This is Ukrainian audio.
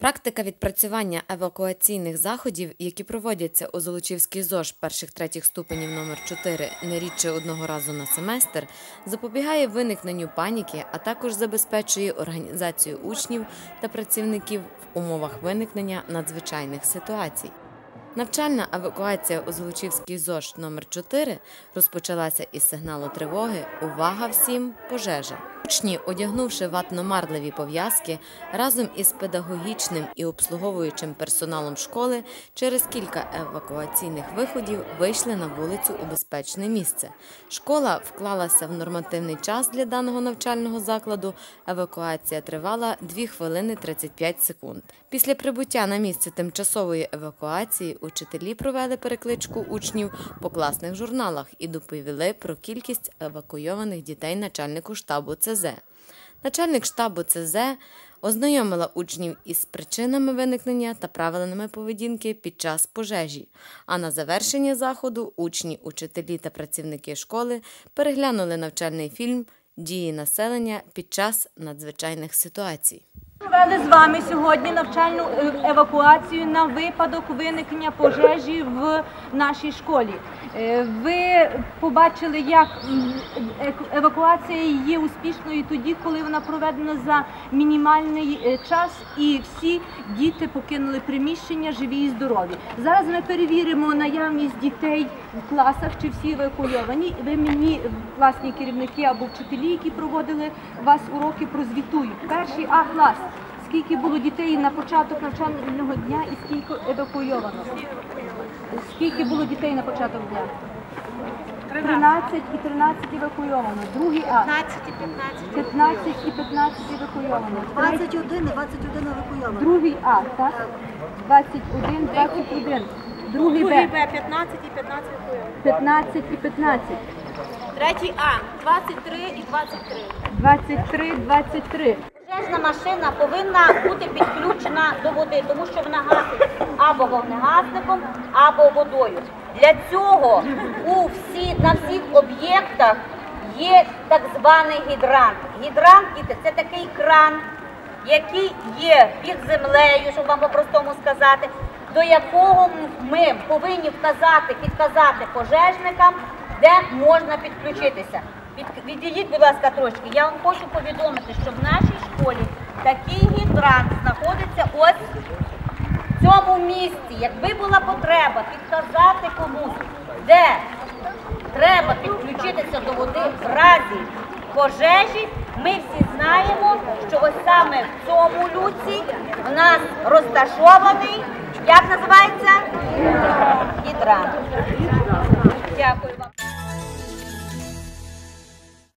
Практика відпрацювання евакуаційних заходів, які проводяться у Золочівській ЗОЖ перших третіх ступенів номер 4 не рідше одного разу на семестр, запобігає виникненню паніки, а також забезпечує організацію учнів та працівників в умовах виникнення надзвичайних ситуацій. Навчальна евакуація у Золочівській ЗОЖ номер 4 розпочалася із сигналу тривоги Увага всім! Пожежа! Учні, одягнувши ватно-марливі пов'язки, разом із педагогічним і обслуговуючим персоналом школи через кілька евакуаційних виходів вийшли на вулицю у безпечне місце. Школа вклалася в нормативний час для даного навчального закладу. Евакуація тривала 2 хвилини 35 секунд. Після прибуття на місце тимчасової евакуації учителі провели перекличку учнів по класних журналах і доповіли про кількість евакуйованих дітей начальнику штабу ЦЗ. Начальник штабу ЦЗ ознайомила учнів із причинами виникнення та правилами поведінки під час пожежі. А на завершення заходу учні, учителі та працівники школи переглянули навчальний фільм Дії населення під час надзвичайних ситуацій. Провели з вами сьогодні навчальну е, евакуацію на випадок виникнення пожежі в нашій школі. Е, Ви побачили, як е- евакуація є успішною тоді, коли вона проведена за мінімальний час, і всі діти покинули приміщення живі і здорові. Зараз ми перевіримо наявність дітей в класах, чи всі евакуйовані. Ви мені, власні керівники або вчителі, які проводили вас уроки, прозвітують. Перший А клас. Скільки було дітей на початок навчального дня і скільки евакуйовано? Скільки було дітей на початок дня? 13 і 13 евакуйовано. Другий А. 15 і 15 евакуйовано. Третій, 21 і 21 евакуйовано. другий А, так? 21, 21. Другий Б. 15 і 15 хвилин. 15 і 15. Третій А 23 і 23. 23, 23. Пожежна машина повинна бути підключена до води, тому що вона гасить або вогнегасником, або водою. Для цього у всі, на всіх об'єктах є так званий гідрант. Гідрант діти, це такий кран, який є під землею, щоб вам по-простому сказати, до якого ми повинні вказати, підказати пожежникам, де можна підключитися. Від, відійдіть, будь ласка, трошки. Я вам хочу повідомити, що в нашій школі такий гідрант знаходиться ось в цьому місці. Якби була потреба підказати комусь, де треба підключитися до води в разі пожежі, ми всі знаємо, що ось саме в цьому люці в нас розташований, як називається? Гідрант. Дякую вам.